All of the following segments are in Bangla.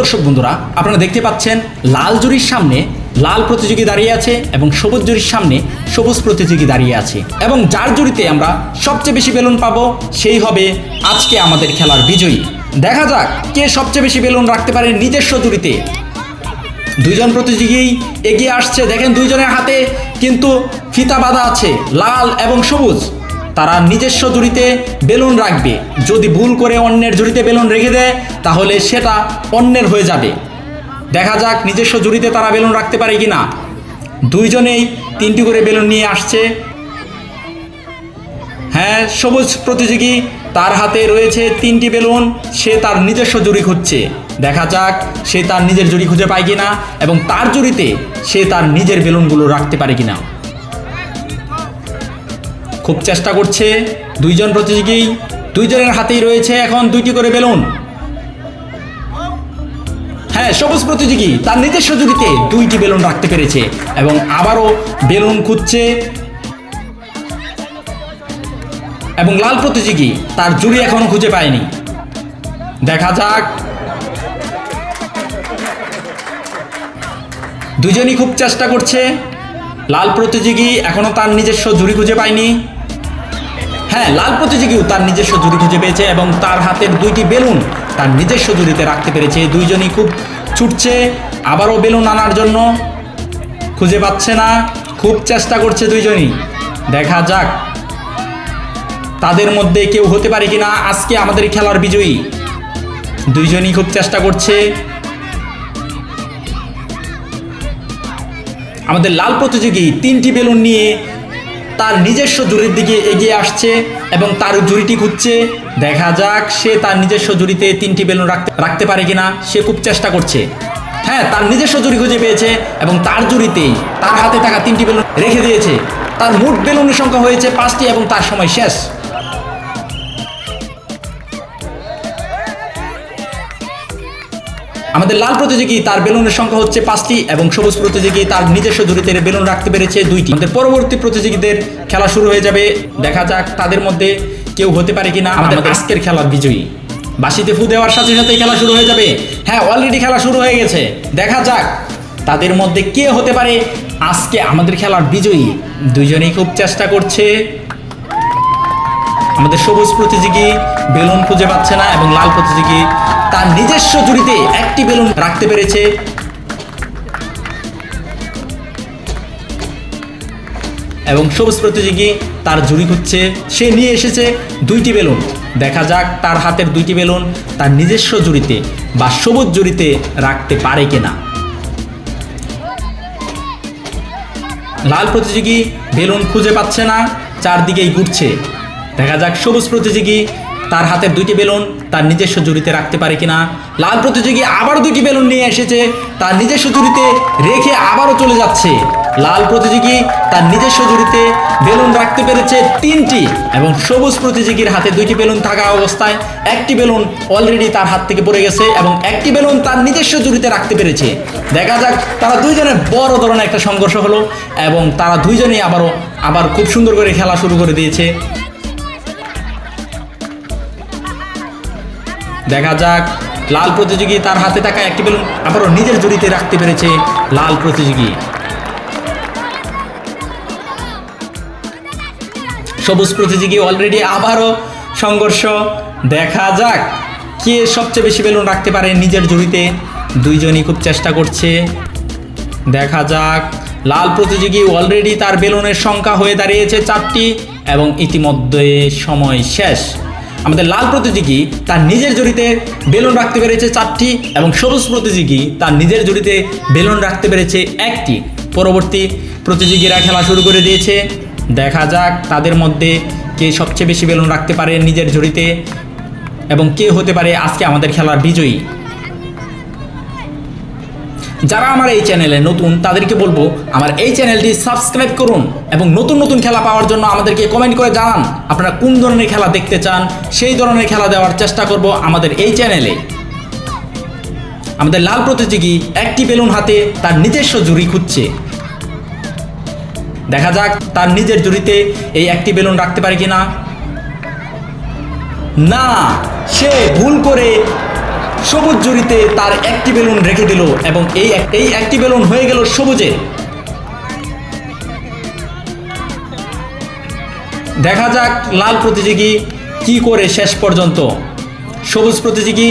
দর্শক বন্ধুরা, আপনারা দেখতে পাচ্ছেন লাল জুরির সামনে লাল প্রতিযোগী দাঁড়িয়ে আছে এবং সবুজ জুরির সামনে সবুজ প্রতিযোগী দাঁড়িয়ে আছে। এবং যার জুরিতে আমরা সবচেয়ে বেশি বেলুন পাবো সেই হবে আজকে আমাদের খেলার বিজয়ী। দেখা যাক কে সবচেয়ে বেশি বেলুন রাখতে পারে নিজস্ব জুরিতে। দুইজন প্রতিযোগী এগিয়ে আসছে, দেখেন দুইজনের হাতে কিন্তু ফিতা বাঁধা আছে, লাল এবং সবুজ। তারা নিজস্ব জুড়িতে বেলুন রাখবে। যদি ভুল করে অন্যের জুড়িতে বেলুন রেখে দেয়, তাহলে সেটা অন্যের হয়ে যাবে। দেখা যাক নিজস্ব জুড়িতে তারা বেলুন রাখতে পারে কি না দুইজনেই তিনটি করে বেলুন নিয়ে আসছে। হ্যাঁ সবুজ প্রতিযোগী, তার হাতে রয়েছে তিনটি বেলুন। সে তার নিজস্ব জুড়ি খুঁজছে। দেখা যাক সে তার নিজের জুড়ি খুঁজে পায় কিনা এবং তার জুড়িতে সে তার নিজের বেলুনগুলো রাখতে পারে কিনা। খুব চেষ্টা করছে দুইজন প্রতিযোগী, দুইজনের হাতেই রয়েছে এখন দুইটি করে বেলুন। হ্যাঁ সবুজ প্রতিযোগী, তার নিজস্ব জুড়িতে দুইটি বেলুন রাখতে পেরেছে এবং আবারও বেলুন খুঁজছে। এবং লাল প্রতিযোগী, তার জুড়ি এখনও খুঁজে পায়নি। দেখা যাক। দুজনই খুব চেষ্টা করছে। লাল প্রতিযোগী এখনও তার নিজস্ব জুড়ি খুঁজে পায়নি। হ্যাঁ লাল প্রতিযোগীও তার নিজস্ব জুড়ি খুঁজে পেয়েছে এবং তার হাতের দুইটি বেলুন তার নিজস্ব জুড়িতে রাখতে পেরেছে। দুইজনই খুব ছুটছে, আবারও বেলুন আনার জন্য খুঁজে পাচ্ছে না, খুব চেষ্টা করছে দুইজনই। দেখা যাক তাদের মধ্যে কেউ হতে পারে কিনা। আজকে আমাদের খেলার বিজয়ী দুইজনই খুব চেষ্টা করছে। আমাদের লাল প্রতিযোগী তিনটি বেলুন নিয়ে তার নিজস্ব জুরির দিকে এগিয়ে আসছে এবং তার জুরিটি খুঁজছে। দেখা যাক সে তার নিজস্ব জুরিতে তিনটি বেলুন রাখতে রাখতে পারে কিনা। সে খুব চেষ্টা করছে। হ্যাঁ তার নিজস্ব জুরি খুঁজে পেয়েছে এবং তার জুরিতেই তার হাতে থাকা তিনটি বেলুন রেখে দিয়েছে। তার মোট বেলুনের সংখ্যা হয়েছে পাঁচটি এবং তার সময় শেষ। আমাদের লাল প্রতিযোগী তার বেলুনের সংখ্যা হচ্ছে পাঁচটি এবং সবুজ প্রতিযোগী তার নিজস্ব জুড়িতে বেলুন রাখতে পেরেছে দুইটি। আমাদের পরবর্তী প্রতিযোগীদের খেলা শুরু হয়ে যাবে। দেখা যাক তাদের মধ্যে কেউ হতে পারে কিনা। আমাদের আজকের খেলার বিজয়ী। বাসিতে ফু দেওয়ার সাথে সাথে খেলা শুরু হয়ে যাবে। হ্যাঁ অলরেডি খেলা শুরু হয়ে গেছে। দেখা যাক তাদের মধ্যে কে হতে পারে। আজকে আমাদের খেলার বিজয়ী দুইজনেই খুব চেষ্টা করছে। আমাদের সবুজ প্রতিযোগী বেলুন খুঁজে পাচ্ছে না এবং লাল প্রতিযোগী তার নিজস্ব জুড়িতে একটি বেলুন রাখতে পেরেছে। এবং সবুজ প্রতিযোগী তার জুড়ি খুঁজছে। সে নিয়ে এসেছে দুইটি বেলুন। দেখা যাক তার হাতের দুইটি বেলুন তার নিজস্ব জুড়িতে বা সবুজ জুড়িতে রাখতে পারে কিনা। লাল প্রতিযোগী বেলুন খুঁজে পাচ্ছে না, চারদিকেই ঘুরছে। দেখা যাক, সবুজ প্রতিযোগী তার হাতের দুইটি বেলুন তার নিজস্ব জুড়িতে রাখতে পারে কিনা। লাল প্রতিযোগী আবার দুইটি বেলুন নিয়ে এসেছে, তার নিজস্ব জুড়িতে রেখে আবারও চলে যাচ্ছে। লাল প্রতিযোগী তার নিজস্ব জুড়িতে বেলুন রাখতে পেরেছে তিনটি এবং সবুজ প্রতিযোগীর হাতে দুইটি বেলুন থাকা অবস্থায় একটি বেলুন অলরেডি তার হাত থেকে পড়ে গেছে এবং একটি বেলুন তার নিজস্ব জুড়িতে রাখতে পেরেছে। দেখা যাক, তারা দুইজনের বড় ধরনের একটা সংঘর্ষ হলো এবং তারা দুইজনেই আবারও, আবার খুব সুন্দর করে খেলা শুরু করে দিয়েছে। দেখা যাক। লাল প্রতিযোগী তার হাতে থাকা একটি বেলুন আবারও নিজের জুড়িতে রাখতে পেরেছে লাল প্রতিযোগী। সবুজ প্রতিযোগী অলরেডি আবারও সংঘর্ষ। দেখা যাক কে সবচেয়ে বেশি বেলুন রাখতে পারে নিজের জুড়িতে। দুইজনই খুব চেষ্টা করছে। দেখা যাক। লাল প্রতিযোগী অলরেডি তার বেলুনের সংখ্যা হয়ে দাঁড়িয়েছে চারটি এবং ইতিমধ্যে সময় শেষ। আমাদের লাল প্রতিযোগী তার নিজের জড়িতে বেলুন রাখতে পেরেছে চারটি এবং সবুজ প্রতিযোগী তার নিজের জড়িতে বেলুন রাখতে পেরেছে একটি। পরবর্তী প্রতিযোগীরা খেলা শুরু করে দিয়েছে। দেখা যাক তাদের মধ্যে কে সবচেয়ে বেশি বেলুন রাখতে পারে নিজের জড়িতে এবং কে হতে পারে আজকে আমাদের খেলার বিজয়ী। যারা আমার এই চ্যানেলে নতুন, তাদেরকে বলব, আমার এই চ্যানেলটি সাবস্ক্রাইব করুন এবং নতুন নতুন খেলা পাওয়ার জন্য আমাদেরকে কমেন্ট করে জানান। আপনারা কোন ধরনের খেলা দেখতে চান, সেই ধরনের খেলা দেওয়ার চেষ্টা করব আমাদের এই চ্যানেলে। আমাদের লাল প্রতিযোগী একটি বেলুন হাতে তার নিজস্ব জুড়ি খুঁজছে। দেখা যাক তার নিজের জুড়িতে এই একটি বেলুন রাখতে পারে কিনা। না, সে ভুল করে সবুজ জুড়িতে তার একটি বেলুন রেখে দিল এবং এই এই একটি বেলুন হয়ে গেল সবুজের দেখা যাক লাল প্রতিযোগী কি করে শেষ পর্যন্ত। সবুজ প্রতিযোগী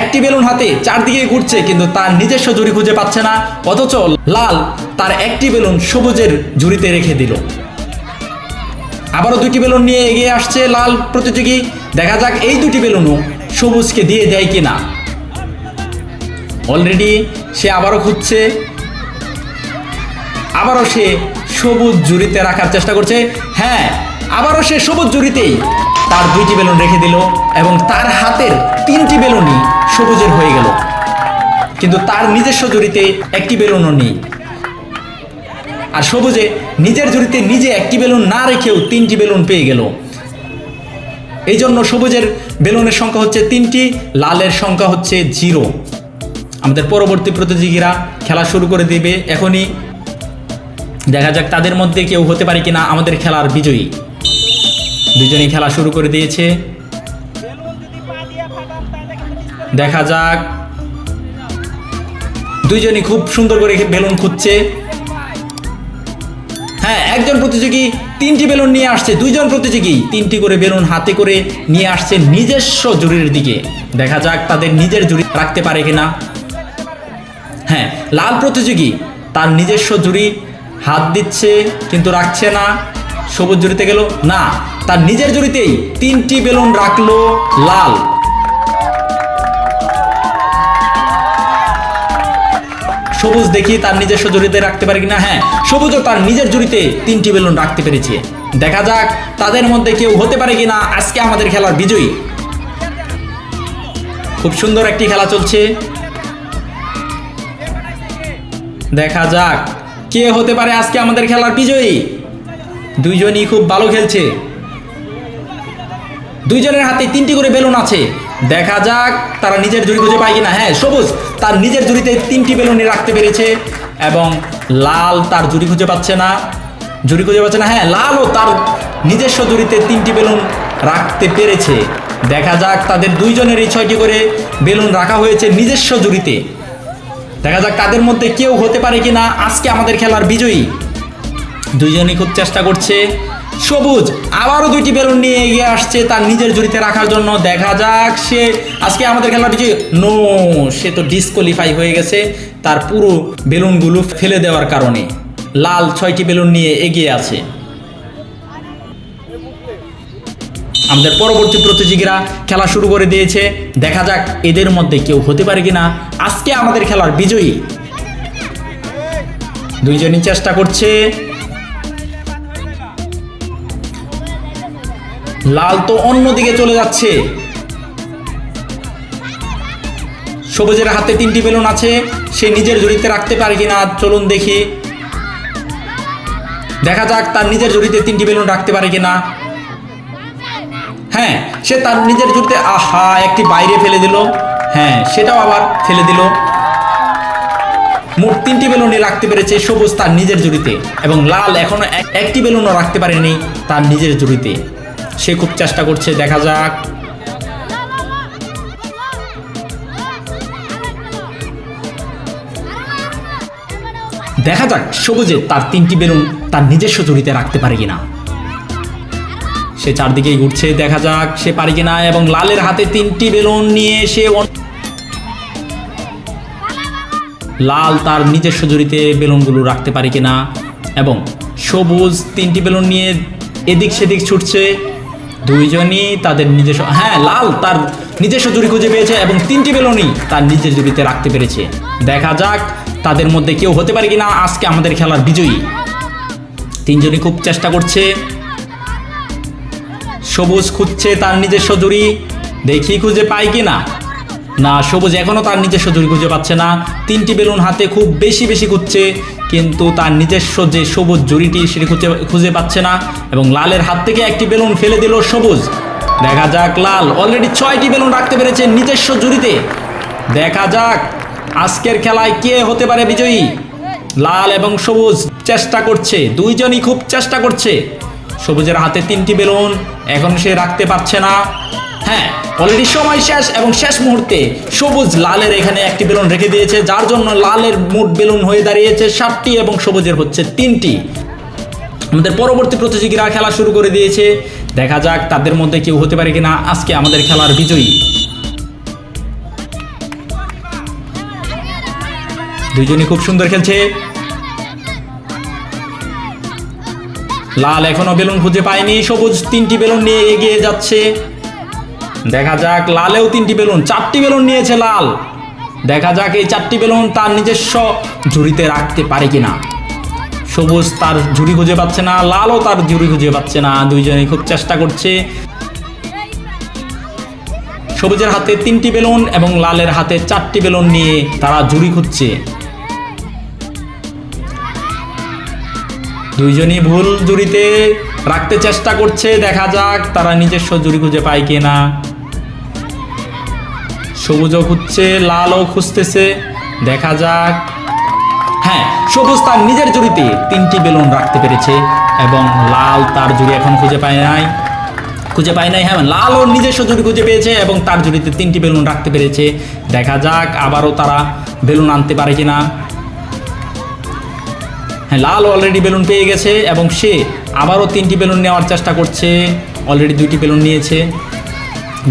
একটি বেলুন হাতে চারদিকে ঘুরছে কিন্তু তার নিজস্ব জুড়ি খুঁজে পাচ্ছে না, অথচ লাল তার একটি বেলুন সবুজের ঝুড়িতে রেখে দিল। আবারও দুটি বেলুন নিয়ে এগিয়ে আসছে লাল প্রতিযোগী। দেখা যাক এই দুটি বেলুনও সবুজকে দিয়ে দেয় কিনা। অলরেডি সে আবারও খুঁজছে। আবারও সে সবুজ জুড়িতে রাখার চেষ্টা করছে। হ্যাঁ আবারও সে সবুজ জুড়িতেই তার দুইটি বেলুন রেখে দিল এবং তার হাতের তিনটি বেলুনই সবুজের হয়ে গেল। কিন্তু তার নিজস্ব জুড়িতে একটি বেলুনও নেই। আর সবুজে নিজের জুড়িতে নিজে একটি বেলুন না রেখেও তিনটি বেলুন পেয়ে গেল। এই জন্য সবুজের বেলুনের সংখ্যা হচ্ছে তিনটি, লালের সংখ্যা হচ্ছে জিরো। আমাদের পরবর্তী প্রতিযোগীরা খেলা শুরু করে দিবে। এখনই দেখা যাক তাদের মধ্যে কেউ হতে পারে কিনা। আমাদের খেলার বিজয়ী। দুজনেই খেলা শুরু করে দিয়েছে। দেখা যাক। দুইজনই খুব সুন্দর করে বেলুন খুঁজছে। হ্যাঁ একজন প্রতিযোগী তিনটি বেলুন নিয়ে আসছে। দুইজন প্রতিযোগী তিনটি করে বেলুন হাতে করে নিয়ে আসছে নিজস্ব জুরির দিকে। দেখা যাক তাদের নিজের জুড়ি রাখতে পারে কিনা। হ্যাঁ লাল প্রতিযোগী, তার নিজস্ব জুড়ি, হাত দিচ্ছে কিন্তু রাখছে না, সবুজ জুড়িতে গেল, না, তার নিজের জুড়িতেই তিনটি বেলুন রাখল লাল। সবুজ দেখি তার নিজস্ব জুড়িতে রাখতে পারে কিনা হ্যাঁ সবুজও তার নিজের জুড়িতে তিনটি বেলুন রাখতে পেরেছে। দেখা যাক তাদের মধ্যে কেউ হতে পারে কিনা, আজকে আমাদের খেলার বিজয়ী। খুব সুন্দর একটি খেলা চলছে। দেখা যাক, কে হতে পারে আজকে আমাদের খেলার বিজয়ী? দুইজনই খুব ভালো খেলছে। দুইজনের হাতে তিনটি করে বেলুন আছে। দেখা যাক তারা নিজের জুড়ি খুঁজে পায় কিনা। হ্যাঁ সবুজ, তার নিজের জুড়িতে তিনটি বেলুনই রাখতে পেরেছে এবং লাল তার জুড়ি খুঁজে পাচ্ছে না। জুড়ি খুঁজে পাচ্ছে না হ্যাঁ লালও তার নিজস্ব জুড়িতে তিনটি বেলুন রাখতে পেরেছে। দেখা যাক তাদের দুইজনের এই ছয়টি করে বেলুন রাখা হয়েছে নিজস্ব জুড়িতে। দেখা যাক তাদের মধ্যে কেউ হতে পারে কি না আজকে আমাদের খেলার বিজয়ী। দুইজনই খুব চেষ্টা করছে। সবুজ, আবারও দুইটি বেলুন নিয়ে এগিয়ে আসছে তার নিজের জুড়িতে রাখার জন্য। দেখা যাক সে আজকে আমাদের খেলার বিজয়ী। নো, সে তো ডিসকোয়ালিফাই হয়ে গেছে তার পুরো বেলুনগুলো ফেলে দেওয়ার কারণে। লাল ছয়টি বেলুন নিয়ে এগিয়ে আছে। আমাদের পরবর্তী প্রতিযোগীরা খেলা শুরু করে দিয়েছে। দেখা যাক এদের মধ্যে কেউ হতে পারে কিনা। আজকে আমাদের খেলার বিজয়ী। দুইজনই চেষ্টা করছে। লাল তো অন্যদিকে চলে যাচ্ছে। সবুজের হাতে তিনটি বেলুন আছে। সে নিজের জড়িতে রাখতে পারে কিনা, চলুন দেখি। দেখা যাক তার নিজের জড়িতে তিনটি বেলুন রাখতে পারে কিনা। হ্যাঁ সে তার নিজের জুড়িতে আহা, একটি বাইরে ফেলে দিল। হ্যাঁ সেটাও আবার ফেলে দিল। মোট তিনটি বেলুনই রাখতে পেরেছে সবুজ তার নিজের জুড়িতে এবং লাল এখনও এক- একটি বেলুনও রাখতে পারেনি তার নিজের জুড়িতে। সে খুব চেষ্টা করছে, দেখা যাক। দেখা যাক সবুজে তার তিনটি বেলুন তার নিজস্ব জুড়িতে রাখতে পারে কিনা। সে চারদিকেই ঘুরছে, দেখা যাক সে পারে কিনা এবং লালের হাতে তিনটি বেলুন নিয়ে সে লাল তার নিজস্ব জুড়িতে বেলুনগুলো রাখতে পারে কিনা এবং সবুজ তিনটি বেলুন নিয়ে এদিক সেদিক ছুটছে। দুইজনই তাদের নিজস্ব হ্যাঁ লাল তার নিজস্ব জুড়ি খুঁজে পেয়েছে এবং তিনটি বেলুনই তার নিজের জুড়িতে রাখতে পেরেছে। দেখা যাক তাদের মধ্যে কেউ হতে পারে কিনা। আজকে আমাদের খেলার বিজয়ী। তিনজনই খুব চেষ্টা করছে। সবুজ খুঁজছে তার নিজস্ব জুড়ি। দেখি খুঁজে পায় কি না না সবুজ এখনও তার নিজস্ব জুড়ি খুঁজে পাচ্ছে না। তিনটি বেলুন হাতে খুব বেশি বেশি খুঁজছে, কিন্তু তার নিজস্ব যে সবুজ জুড়িটি সেটি খুঁজে খুঁজে পাচ্ছে না এবং লালের হাত থেকে একটি বেলুন ফেলে দিল সবুজ। দেখা যাক, লাল অলরেডি ছয়টি বেলুন রাখতে পেরেছে নিজস্ব জুড়িতে। দেখা যাক, আজকের খেলায় কে হতে পারে বিজয়ী? লাল এবং সবুজ চেষ্টা করছে, দুইজনই খুব চেষ্টা করছে। সবুজের হাতে তিনটি বেলুন, এখন সে রাখতে পারছে না। হ্যাঁ অলরেডি সময় শেষ এবং শেষ মুহূর্তে সবুজ লালের এখানে একটি বেলুন রেখে দিয়েছে, যার জন্য লালের মোট বেলুন হয়ে দাঁড়িয়েছে সাতটি এবং সবুজের হচ্ছে তিনটি। আমাদের পরবর্তী প্রতিযোগীরা খেলা শুরু করে দিয়েছে। দেখা যাক তাদের মধ্যে কেউ হতে পারে কিনা। আজকে আমাদের খেলার বিজয়ী। দুইজনই খুব সুন্দর খেলছে। লাল এখনও বেলুন খুঁজে পায়নি, সবুজ তিনটি বেলুন নিয়ে এগিয়ে যাচ্ছে। দেখা যাক, লালেও তিনটি বেলুন, চারটি বেলুন নিয়েছে লাল। দেখা যাক এই চারটি বেলুন তার নিজস্ব ঝুড়িতে রাখতে পারে কিনা। সবুজ তার ঝুড়ি খুঁজে পাচ্ছে না, লালও তার ঝুড়ি খুঁজে পাচ্ছে না, দুইজনেই খুব চেষ্টা করছে। সবুজের হাতে তিনটি বেলুন এবং লালের হাতে চারটি বেলুন নিয়ে তারা ঝুড়ি খুঁজছে। দুইজনই ভুল জুড়িতে রাখতে চেষ্টা করছে, দেখা যাক তারা নিজস্ব জুড়ি খুঁজে পায় কিনা। সবুজও খুঁজছে, লালও খুঁজতেছে, দেখা যাক। হ্যাঁ সবুজ তার নিজের জুড়িতে তিনটি বেলুন রাখতে পেরেছে এবং লাল তার জুড়ি এখন খুঁজে পায় নাই। খুঁজে পায় নাই হ্যাঁ লালও নিজস্ব জুড়ি খুঁজে পেয়েছে এবং তার জুড়িতে তিনটি বেলুন রাখতে পেরেছে। দেখা যাক আবারও তারা বেলুন আনতে পারে কিনা। হ্যাঁ লাল অলরেডি বেলুন পেয়ে গেছে এবং সে আবারও তিনটি বেলুন নেওয়ার চেষ্টা করছে। অলরেডি দুইটি বেলুন নিয়েছে।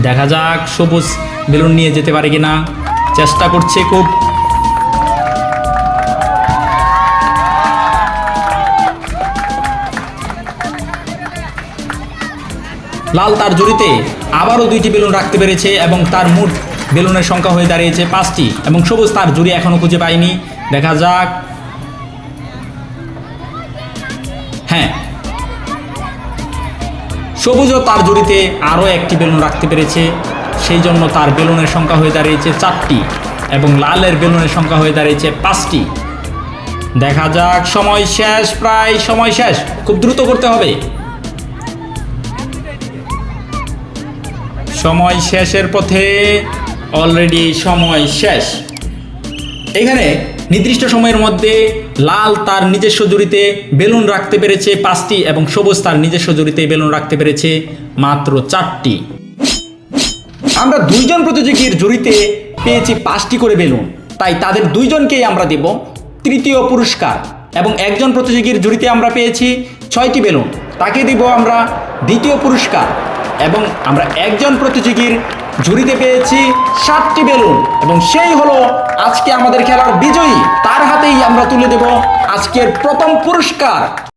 দেখা যাক সবুজ বেলুন নিয়ে যেতে পারে কিনা। চেষ্টা করছে খুব। লাল তার জুড়িতে আবারও দুইটি বেলুন রাখতে পেরেছে এবং তার মোট বেলুনের সংখ্যা হয়ে দাঁড়িয়েছে পাঁচটি এবং সবুজ তার জুড়ি এখনও খুঁজে পায়নি। দেখা যাক সবুজও তার জুড়িতে আরও একটি বেলুন রাখতে পেরেছে। সেই জন্য তার বেলুনের সংখ্যা হয়ে দাঁড়িয়েছে চারটি এবং লালের বেলুনের সংখ্যা হয়ে দাঁড়িয়েছে পাঁচটি। দেখা যাক, সময় শেষ, প্রায় সময় শেষ। খুব দ্রুত করতে হবে। সময় শেষের পথে অলরেডি সময় শেষ। এখানে নির্দিষ্ট সময়ের মধ্যে লাল তার নিজস্ব জুড়িতে বেলুন রাখতে পেরেছে পাঁচটি এবং সবুজ তার নিজস্ব জুড়িতে বেলুন রাখতে পেরেছে মাত্র চারটি। আমরা দুইজন প্রতিযোগীর জুড়িতে পেয়েছি পাঁচটি করে বেলুন। তাই তাদের দুইজনকেই আমরা দেব তৃতীয় পুরস্কার এবং একজন প্রতিযোগীর জুড়িতে আমরা পেয়েছি ছয়টি বেলুন। তাকে দিব আমরা দ্বিতীয় পুরস্কার এবং আমরা একজন প্রতিযোগীর ঝুড়িতে পেয়েছি সাতটি বেলুন। এবং সেই হলো আজকে আমাদের খেলার বিজয়ী। তার হাতেই আমরা তুলে দেব আজকের প্রথম পুরস্কার।